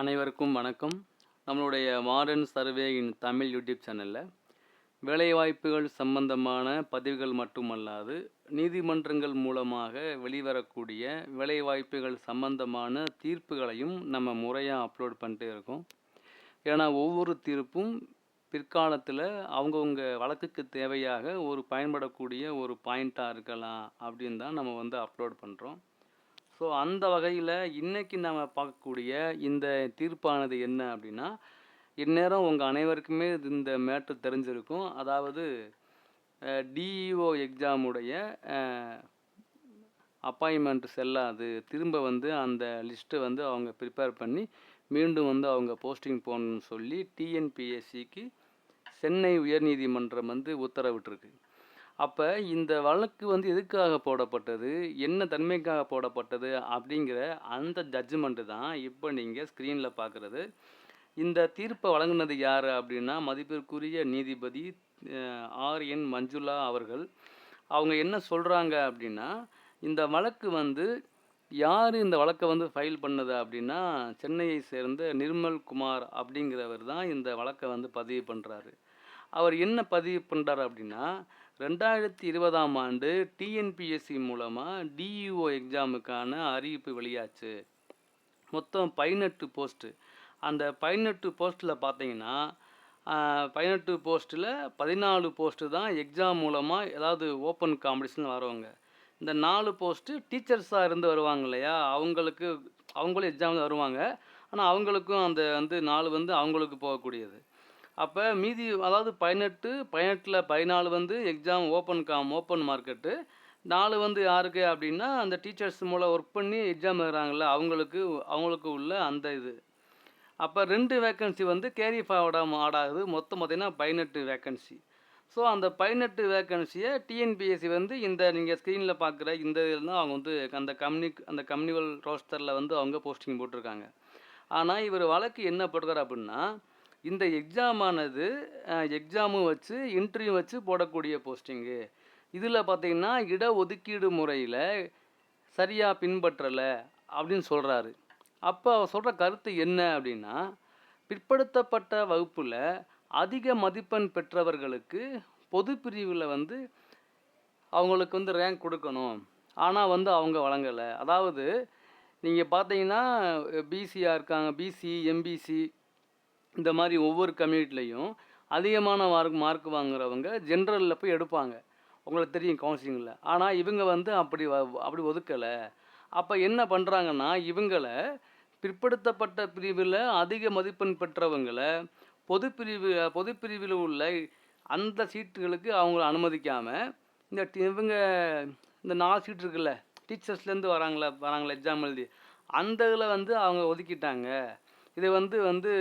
அனைவருக்கும் வணக்கம். நம்மளுடைய modern survey in Tamil YouTube சேனலில் வேலைவாய்ப்புகள் சம்பந்தமான பதிவுகள் மட்டுமல்லாது நீதிமன்றங்கள் மூலமாக வெளிவரக்கூடிய வேலைவாய்ப்புகள் சம்பந்தமான தீர்ப்புகளையும் நம்ம முறையாக அப்லோட் பண்ணிட்டு இருக்கோம். ஏன்னா ஒவ்வொரு தீர்ப்பும் பிற்காலத்தில் அவங்கவுங்க வழக்குக்கு தேவையாக ஒரு பயன்படக்கூடிய ஒரு பாயிண்ட்டாக இருக்கலாம் அப்படின்னு தான் நம்ம வந்து அப்லோட் பண்ணுறோம் ஸோ அந்த வகையில் இன்றைக்கி நம்ம பார்க்கக்கூடிய இந்த தீர்ப்பானது என்ன அப்படின்னா இந்நேரம் உங்கள் அனைவருக்குமே இது இந்த மேட்ரு தெரிஞ்சிருக்கும். அதாவது டிஇஓ எக்ஸாமுடைய அப்பாயின்மெண்ட் செல்லாது. திரும்ப வந்து அந்த லிஸ்ட்டை வந்து அவங்க ப்ரிப்பேர் பண்ணி மீண்டும் வந்து அவங்க போஸ்டிங் போகணும்னு சொல்லி டிஎன்பிஎஸ்சிக்கு சென்னை உயர்நீதிமன்றம் வந்து உத்தரவிட்டிருக்கு. அப்போ இந்த வழக்கு வந்து எதுக்காக போடப்பட்டது? என்ன தன்மைக்காக போடப்பட்டது? அப்படிங்கிற அந்த ஜட்ஜ்மெண்ட்டு தான் இப்போ நீங்கள் ஸ்க்ரீனில் பார்க்குறது இந்த தீர்ப்பை வழங்கினது யார் அப்படின்னா மதிப்பிற்குரிய நீதிபதி ஆர். என். மஞ்சுளா அவர்கள். அவங்க என்ன சொல்கிறாங்க அப்படின்னா இந்த வழக்கு வந்து யார் இந்த வழக்கை வந்து ஃபைல் பண்ணது அப்படின்னா சென்னையை சேர்ந்த நிர்மல் குமார் அப்படிங்கிறவர் தான் இந்த வழக்கை வந்து பதிவு பண்ணுறாரு அவர் என்ன பதிவு பண்ணுறாரு அப்படின்னா ரெண்டாயிரத்தி இருபதாம் ஆண்டு டிஎன்பிஎஸ்சி மூலமாக டிஇஓ எக்ஸாமுக்கான அறிவிப்பு வெளியாச்சு. மொத்தம் பதினெட்டு போஸ்ட்டு அந்த பதினெட்டு போஸ்ட்டில் பார்த்தீங்கன்னா பதினெட்டு போஸ்ட்டில் பதினாலு போஸ்ட்டு தான் எக்ஸாம் மூலமாக ஏதாவது ஓப்பன் காம்படிஷன் வரவங்க. இந்த நாலு போஸ்ட்டு டீச்சர்ஸாக இருந்து வருவாங்க இல்லையா? அவங்களுக்கு அவங்களும் எக்ஸாம் வருவாங்க. ஆனால் அவங்களுக்கும் அந்த வந்து நாலு வந்து அவங்களுக்கு போகக்கூடியது. அப்போ மீதி அதாவது பதினெட்டு பதினெட்டில் பதினாலு வந்து எக்ஸாம் ஓப்பன் காம் ஓப்பன் மார்க்கெட்டு நாலு வந்து யாருக்கு அப்படின்னா அந்த டீச்சர்ஸ் மூலம் ஒர்க் பண்ணி எக்ஸாம் எழுதுறாங்கல்ல அவங்களுக்கு அவங்களுக்கு உள்ள அந்த இது. அப்போ ரெண்டு வேக்கன்சி வந்து கேரி ஃபார்வர்டாக ஆடாகுது. மொத்தம் பார்த்திங்கன்னா பதினெட்டு வேக்கன்சி ஸோ அந்த பதினெட்டு வேக்கன்சியை டிஎன்பிஎஸ்சி வந்து இந்த நீங்கள் ஸ்க்ரீனில் பார்க்குற இந்த இதில் தான் அவங்க வந்து அந்த கம்யூனி அந்த கம்யூனிவல் ரோஸ்டரில் வந்து அவங்க போஸ்டிங் போட்டிருக்காங்க. ஆனால் இவர் வழக்கு என்ன போடுறாரு அப்படின்னா இந்த எக்ஸாமானது எக்ஸாமும் வச்சு இன்டர்வியூ வச்சு போடக்கூடிய போஸ்டிங்கு. இதில் பார்த்தீங்கன்னா இட ஒதுக்கீடு முறையில் சரியாக பின்பற்றலை அப்படின்னு சொல்கிறாரு அப்போ அவர் சொல்கிற கருத்து என்ன அப்படின்னா பிற்படுத்தப்பட்ட வகுப்பில் அதிக மதிப்பெண் பெற்றவர்களுக்கு பொது பிரிவில் வந்து அவங்களுக்கு வந்து ரேங்க் கொடுக்கணும். ஆனால் வந்து அவங்க வழங்கலை. அதாவது நீங்கள் பார்த்தீங்கன்னா பிசியாக இருக்காங்க பிசி எம்பிசி இந்த மாதிரி ஒவ்வொரு கம்யூனிட்டிலையும் அதிகமான மார்க் மார்க் வாங்குறவங்க ஜென்ரலில் போய் எடுப்பாங்க. உங்களுக்கு தெரியும் கவுன்சிலிங்கில் ஆனால் இவங்க வந்து அப்படி அப்படி ஒதுக்கலை. அப்போ என்ன பண்ணுறாங்கன்னா இவங்களை பிற்படுத்தப்பட்ட பிரிவில் அதிக மதிப்பெண் பெற்றவங்களை பொது பிரிவு பொது பிரிவில் உள்ள அந்த சீட்டுகளுக்கு அவங்கள அனுமதிக்காமல் இந்த இவங்க இந்த நாலு சீட் இருக்குல்ல டீச்சர்ஸ்லேருந்து வராங்களே வராங்களே எக்ஸாம் எழுதி அந்த இதில் வந்து அவங்க ஒதுக்கிட்டாங்க. இதை வந்து வந்து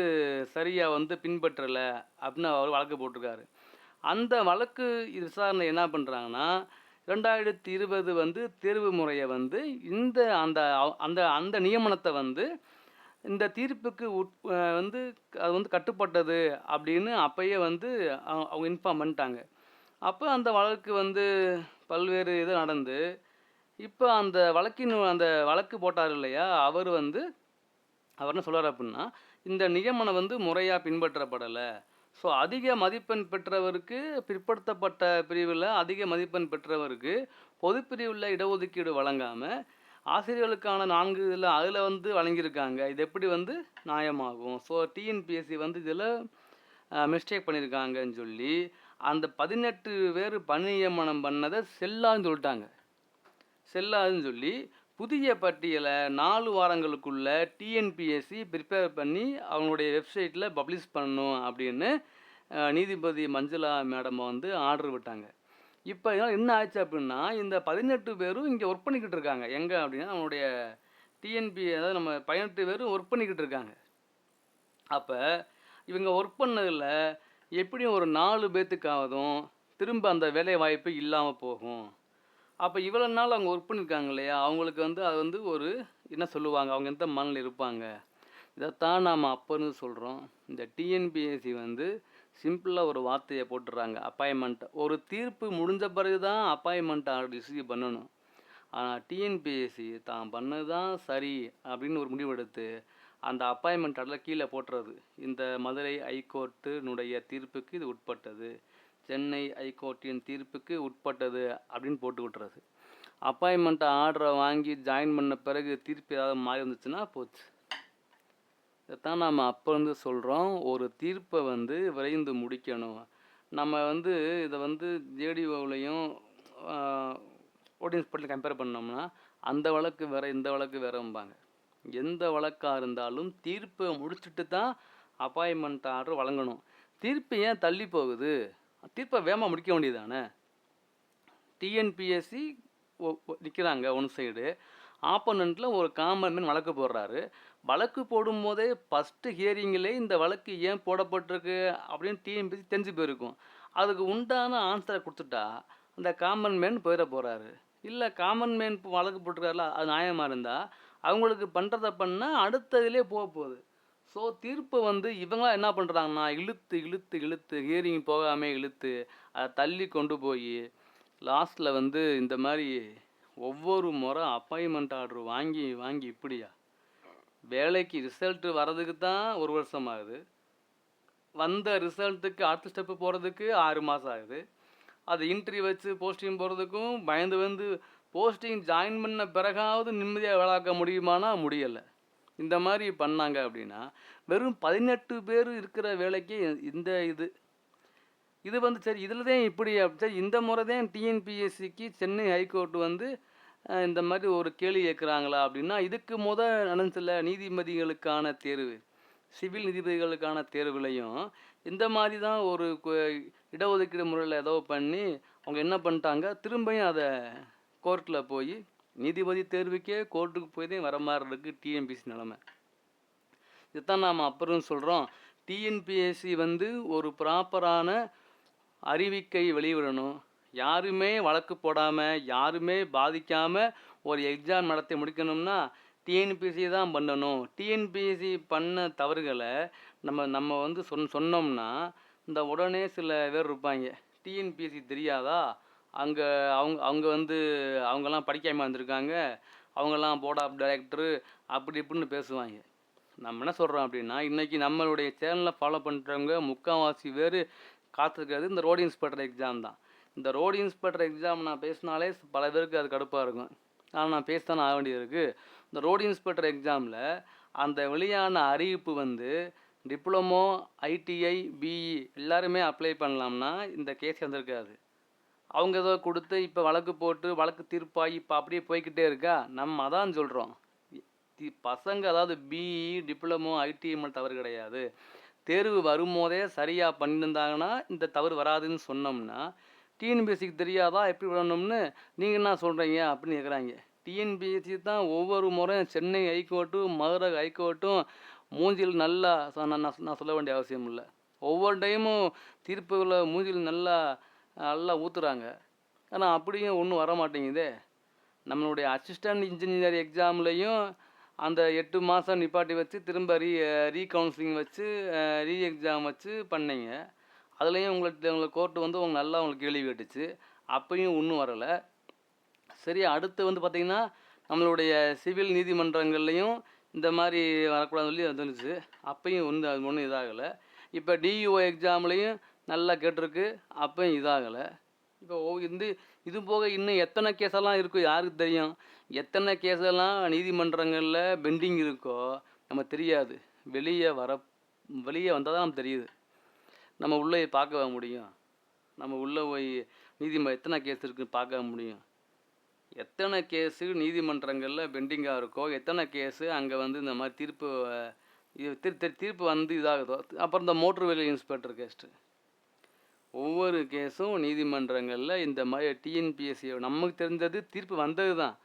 சரியாக வந்து பின்பற்றலை அப்படின்னு அவர் வழக்கு போட்டிருக்காரு. அந்த வழக்கு விசாரணை என்ன பண்ணுறாங்கன்னா ரெண்டாயிரத்தி இருபது வந்து தேர்வு முறையை வந்து இந்த அந்த அந்த அந்த நியமனத்தை வந்து இந்த தீர்ப்புக்கு உட் வந்து அது வந்து கட்டுப்பட்டது அப்படின்னு அப்பயே வந்து அவங்க இன்ஃபார்ம் பண்ணிட்டாங்க. அப்போ அந்த வழக்கு வந்து பல்வேறு இது நடந்து இப்போ அந்த வழக்கின் அந்த வழக்கு போட்டார் இல்லையா அவர் வந்து அவர் என்ன சொல்கிறார் அப்படின்னா இந்த நியமனம் வந்து முறையாக பின்பற்றப்படலை. ஸோ அதிக மதிப்பெண் பெற்றவருக்கு பிற்படுத்தப்பட்ட பிரிவில் அதிக மதிப்பெண் பெற்றவருக்கு பொது பிரிவில் இடஒதுக்கீடு வழங்காமல் ஆசிரியர்களுக்கான நான்கு இதில் அதில் வந்து வழங்கியிருக்காங்க. இது எப்படி வந்து நியாயமாகும்? ஸோ டிஎன்பிஎஸ்சி வந்து இதில் மிஸ்டேக் பண்ணியிருக்காங்கன்னு சொல்லி அந்த பதினெட்டு பேர் பணி நியமனம் பண்ணதை செல்லாதுன்னு சொல்லிட்டாங்க. செல்லாதுன்னு சொல்லி புதிய பட்டியலை நாலு வாரங்களுக்குள்ள டிஎன்பிஎஸ்சி ப்ரிப்பேர் பண்ணி அவங்களுடைய வெப்சைட்டில் பப்ளிஷ் பண்ணணும் அப்படின்னு நீதிபதி மஞ்சுளா மேடம் வந்து ஆர்டர் விட்டாங்க. இப்போ என்ன ஆச்சு அப்படின்னா இந்த பதினெட்டு பேரும் இங்கே ஒர்க் பண்ணிக்கிட்டு இருக்காங்க. எங்கே அப்படின்னா நம்மளுடைய டிஎன்பி அதாவது நம்ம பதினெட்டு பேரும் ஒர்க் பண்ணிக்கிட்டு இருக்காங்க. அப்போ இவங்க ஒர்க் பண்ணதில் எப்படியும் ஒரு நாலு பேர்த்துக்காவதும் திரும்ப அந்த வேலை வாய்ப்பு இல்லாமல் போகும். அப்போ இவ்வளோ நாள் அவங்க ஒர்க் பண்ணியிருக்காங்க இல்லையா? அவங்களுக்கு வந்து அது வந்து ஒரு என்ன சொல்லுவாங்க? அவங்க எந்த மனில் இருப்பாங்க? இதைத்தான் நாம் அப்போன்னு சொல்கிறோம் இந்த டிஎன்பிஎஸ்சி வந்து சிம்பிளாக ஒரு வார்த்தையை போட்டுடுறாங்க. அப்பாயின்மெண்ட் ஒரு தீர்ப்பு முடிஞ்ச பிறகு தான் அப்பாயின்மெண்ட் ரிசீவ் பண்ணணும். ஆனால் டிஎன்பிஎஸ்சி தான் பண்ணது தான் சரி அப்படின்னு ஒரு முடிவெடுத்து அந்த அப்பாயின்மெண்ட் ஆர்டரில் கீழே போட்டுறது. இந்த மதுரை ஹைகோர்ட்டினுடைய தீர்ப்புக்கு இது உட்பட்டது. சென்னை ஹைகோர்ட்டின் தீர்ப்புக்கு உட்பட்டது அப்படின்னு போட்டு விட்டுறது. அப்பாயின்மெண்ட் ஆர்டரை வாங்கி ஜாயின் பண்ண பிறகு தீர்ப்பு ஏதாவது மாறி வந்துச்சுன்னா போச்சு. இதைத்தான் நாம் அப்போ இருந்து சொல்கிறோம் ஒரு தீர்ப்பை வந்து விரைந்து முடிக்கணும். நம்ம வந்து இதை வந்து ஜேடிஓவிலையும் ஓடியன்ஸ் பட்டில் கம்பேர் பண்ணோம்னா அந்த வழக்கு வேற இந்த வழக்கு வேறம்பாங்க. எந்த வழக்காக இருந்தாலும் தீர்ப்பை முடிச்சுட்டு தான் அப்பாயின்மெண்ட் ஆர்டர் வழங்கணும். தீர்ப்பு ஏன் தள்ளி போகுது? தீர்ப்பை வேகமாக முடிக்க வேண்டியதானே டிஎன்பிஎஸ்சி நிற்கிறாங்க ஒன் சைடு ஆப்போனண்ட்டில் ஒரு காமன் மேன் வழக்கு போடுறாரு. வழக்கு போடும்போதே ஃபஸ்ட்டு ஹியரிங்கிலே இந்த வழக்கு ஏன் போடப்பட்டிருக்கு அப்படின்னு டிஎன்பிஎஸ்சி தெரிஞ்சு போயிருக்கும். அதுக்கு உண்டான ஆன்சரை கொடுத்துட்டா அந்த காமன் மேன் போயிட போகிறாரு இல்லை காமன் மேன் வழக்கு போட்டிருக்காருல அது நியாயமாக இருந்தால் அவங்களுக்கு பண்ணுறத பண்ணால் அடுத்ததுலேயே போக போகுது. ஸோ தீர்ப்பு வந்து இவங்களாம் என்ன பண்ணுறாங்கன்னா இழுத்து இழுத்து இழுத்து ஹியரிங் போகாமல் இழுத்து அதை தள்ளி கொண்டு போய் லாஸ்ட்டில் வந்து இந்த மாதிரி ஒவ்வொரு முறை அப்பாயின்மெண்ட் ஆர்டர் வாங்கி வாங்கி இப்படியா? வேலைக்கு ரிசல்ட்டு வர்றதுக்கு தான் ஒரு வருஷம் ஆகுது. வந்த ரிசல்ட்டுக்கு அடுத்த ஸ்டெப்பு போகிறதுக்கு ஆறு மாதம் ஆகுது. அது இன்ட்ரி வச்சு போஸ்டிங் போகிறதுக்கும் பயந்து வந்து போஸ்டிங் ஜாயின் பண்ண பிறகாவது நிம்மதியாக வேலாக்க முடியுமானா முடியலை. இந்த மாதிரி பண்ணாங்க அப்படின்னா வெறும் பதினெட்டு பேர் இருக்கிற வேலைக்கு இந்த இது. இது வந்து சரி இதில் தான் இப்படி அப்படி சரி இந்த முறை தான் டிஎன்பிஎஸ்சிக்கு சென்னை ஹைகோர்ட் வந்து இந்த மாதிரி ஒரு கேள்வி கேட்குறாங்களா அப்படின்னா இதுக்கு முத நடந்துச்சுல நீதிபதிகளுக்கான தேர்வு சிவில் நீதிபதிகளுக்கான தேர்வுலையும் இந்த மாதிரி தான் ஒரு இடஒதுக்கீடு முறையில் ஏதோ பண்ணி அவங்க என்ன பண்ணிட்டாங்க திரும்பியும் அதை கோர்ட்டில் போய் நீதிபதி தேர்வுக்கே கோர்ட்டுக்கு போய் தான் வர மாதிரி இருக்குது டிஎன்பிஎஸ்சி நிலமை. இதுதான் நாம் அப்புறம் சொல்கிறோம் டிஎன்பிஎஸ்சி வந்து ஒரு ப்ராப்பரான அறிவிக்கை வெளியிடணும். யாருமே வழக்கு போடாமல் யாருமே பாதிக்காமல் ஒரு எக்ஸாம் நடத்தி முடிக்கணும்னா டிஎன்பிஎஸ்சி தான் பண்ணணும். டிஎன்பிஎஸ்சி பண்ண தவறுகளை நம்ம நம்ம வந்து சொன் சொன்னோம்னா இந்த உடனே சில பேர் இருப்பாங்க. டிஎன்பிஎஸ்சி தெரியாதா? அங்கே அவங்க அவங்க வந்து அவங்கெல்லாம் படிக்காமல் வந்திருக்காங்க அவங்கெல்லாம் போர்ட் ஆஃப் டைரக்டரு அப்படி இப்படின்னு பேசுவாங்க. நம்ம என்ன சொல்கிறோம் அப்படின்னா இன்றைக்கி நம்மளுடைய சேனலை ஃபாலோ பண்ணுறவங்க முக்கால்வாசி பேர் காத்திருக்கிறது இந்த ரோடு இன்ஸ்பெக்டர் எக்ஸாம் தான். இந்த ரோடு இன்ஸ்பெக்டர் எக்ஸாம் நான் பேசினாலே பல பேருக்கு அது கடுப்பாக இருக்கும். ஆனால் நான் பேசத்தானே ஆக வேண்டியது இருக்குது இந்த ரோடு இன்ஸ்பெக்டர் எக்ஸாமில் அந்த வெளியான அறிவிப்பு வந்து டிப்ளமோ ஐடிஐ பிஇ எல்லாருமே அப்ளை பண்ணலாம்னா இந்த கேஸ் வந்திருக்காது. அவங்க ஏதோ கொடுத்து இப்போ வழக்கு போட்டு வழக்கு தீர்ப்பாகி இப்போ அப்படியே போய்க்கிட்டே இருக்கா? நம்ம அதான் சொல்கிறோம் பசங்க அதாவது பிஇ டிப்ளமோ ஐடிஎம்எல் தவறு கிடையாது. தேர்வு வரும்போதே சரியாக பண்ணியிருந்தாங்கன்னா இந்த தவறு வராதுன்னு சொன்னோம்னா டிஎன்பிஎஸ்சிக்கு தெரியாதா? எப்படி விடணும்னு நீங்கள் என்ன சொல்கிறீங்க அப்படின்னு கேட்குறாங்க டிஎன்பிஎஸ்சி தான் ஒவ்வொரு முறையும் சென்னை ஹைகோர்ட்டும் மதுரை ஹைகோர்ட்டும் மூஞ்சில் நல்லா நான் நான் நான் சொல்ல வேண்டிய அவசியம் இல்லை. ஒவ்வொரு டைமும் தீர்ப்புகளை மூஞ்சில் நல்லா நல்லா ஊற்றுறாங்க ஆனால் அப்படியும் ஒன்றும் வர மாட்டேங்குதே நம்மளுடைய அசிஸ்டன்ட் இன்ஜினியர் எக்ஸாம்லேயும் அந்த எட்டு மாதம் நிப்பாட்டி வச்சு திரும்ப ரீ ரீகவுன்சிலிங் வச்சு ரீ எக்ஸாம் வச்சு பண்ணிங்க. அதுலேயும் உங்களுக்கு உங்களை கோர்ட்டு வந்து உங்களுக்கு நல்லா உங்களுக்கு கேள்வி கேட்டுச்சு. அப்பையும் ஒன்றும் வரலை. சரி அடுத்து வந்து பார்த்திங்கன்னா நம்மளுடைய சிவில் நீதிமன்றங்கள்லையும் இந்த மாதிரி வரக்கூடாதுன்னு சொல்லி வந்துருச்சு. அப்பயும் ஒன்றும் அது ஒன்றும் இதாகலை. இப்போ டிஇஓ எக்ஸாம்லேயும் நல்லா கேட்டிருக்கு. அப்பயும் இதாகலை. இப்போ ஓ இந்த இது போக இன்னும் எத்தனை கேஸெல்லாம் இருக்கோ? யாருக்கு தெரியும்? எத்தனை கேஸெல்லாம் நீதிமன்றங்களில் பெண்டிங் இருக்கோ நம்ம தெரியாது. வெளியே வர வெளியே வந்தால் தான் நமக்கு தெரியுது. நம்ம உள்ளே பார்க்க முடியும்? நம்ம உள்ளே போய் நீதிம எத்தனை கேஸ் இருக்குன்னு பார்க்க முடியும்? எத்தனை கேஸு நீதிமன்றங்களில் பெண்டிங்காக இருக்கோ எத்தனை கேஸு அங்கே வந்து இந்த மாதிரி தீர்ப்பு இது தீர்ப்பு வந்து இதாகுதோ அப்புறம் இந்த மோட்டர் வெஹிக்கிள் இன்ஸ்பெக்டர் கேஸ்ட்டு ஒவ்வொரு கேஸும் நீதிமன்றங்களில் இந்த மாதிரி டிஎன்பிஎஸ்சி நமக்கு தெரிஞ்சது தீர்ப்பு வந்தது தான்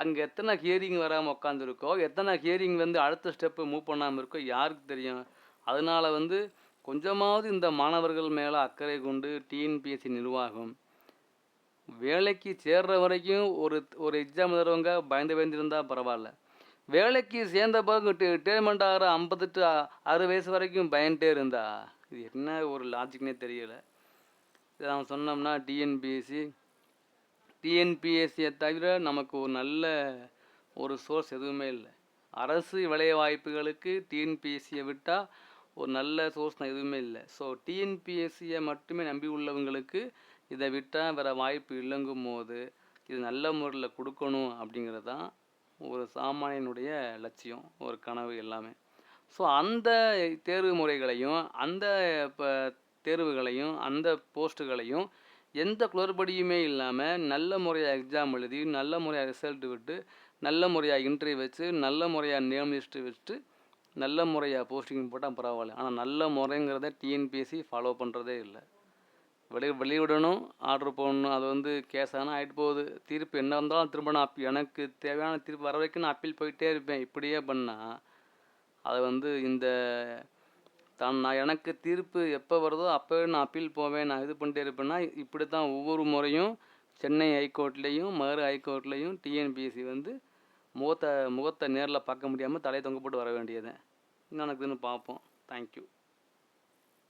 அங்கே எத்தனை ஹியரிங் வராமல் உட்காந்துருக்கோ எத்தனை ஹியரிங் வந்து அடுத்த ஸ்டெப்பு மூவ் பண்ணாமல் இருக்கோ யாருக்கு தெரியும்? அதனால் வந்து கொஞ்சமாவது இந்த மாணவர்கள் மேலே அக்கறை கொண்டு டிஎன்பிஎஸ்சி நிர்வாகம் வேலைக்கு சேர்ற வரைக்கும் ஒரு ஒரு எக்ஸாம் தருவங்க பயந்து பயந்துருந்தால் பரவாயில்ல. வேலைக்கு சேர்ந்த பிறகு ரிட்டைர்மெண்ட் ஆகிற ஐம்பத்தெட்டு அறுபது வயசு வரைக்கும் பயன்ட்டே இருந்தா இது என்ன ஒரு லாஜிக்னே தெரியலை. இதை சொன்னோம்னா டிஎன்பிஎஸ்சி டிஎன்பிஎஸ்சியை தவிர நமக்கு ஒரு நல்ல ஒரு சோர்ஸ் எதுவுமே இல்லை. அரசு வேலை வாய்ப்புகளுக்கு டிஎன்பிஎஸ்சியை விட்டால் ஒரு நல்ல சோர்ஸ் எதுவுமே இல்லை. ஸோ டிஎன்பிஎஸ்சியை மட்டுமே நம்பி உள்ளவங்களுக்கு இதை விட்டால் வேறு வாய்ப்பு இல்லைங்கும் போது இது நல்ல முறையில் கொடுக்கணும் அப்படிங்கிறது தான் ஒரு சாமானியனுடைய லட்சியம் ஒரு கனவு எல்லாமே. ஸோ அந்த தேர்வு முறைகளையும் அந்த இப்போ தேர்வுகளையும் அந்த போஸ்ட்டுகளையும் எந்த குளறுபடியுமே இல்லாமல் நல்ல முறையாக எக்ஸாம் எழுதி நல்ல முறையாக ரிசல்ட் விட்டு நல்ல முறையாக இன்டர்வியூ வச்சு நல்ல முறையாக நேம் லிஸ்ட்டு வச்சுட்டு நல்ல முறையாக போஸ்டிங் போட்டால் பரவாயில்ல. ஆனால் நல்ல முறைங்கிறத டிஎன்பிஎஸ்சி ஃபாலோ பண்ணுறதே இல்லை. வெளி வெளியிடணும் ஆர்டர் போடணும் அது வந்து கேஸ் ஆனால் ஆகிட்டு போகுது. தீர்ப்பு என்ன இருந்தாலும் திரும்ப நான் எனக்கு தேவையான தீர்ப்பு வர வரைக்கும் நான் அப்பீல் போயிட்டே இருப்பேன். இப்படியே பண்ணால் அதை வந்து இந்த தான் நான் எனக்கு தீர்ப்பு எப்போ வருதோ அப்போவே நான் அப்பீல் போவேன் நான் இது பண்ணிட்டே இருப்பேன்னா இப்படி தான் ஒவ்வொரு முறையும் சென்னை ஹைகோர்ட்லேயும் மதுரை ஹைகோர்ட்லேயும் டிஎன்பிஎஸ்சி வந்து முகத்தை முகத்தை நேரில் பார்க்க முடியாமல் தலையை தொங்க போட்டு வர வேண்டியது. என்ன நடக்குதுன்னு பார்ப்போம். தேங்க்யூ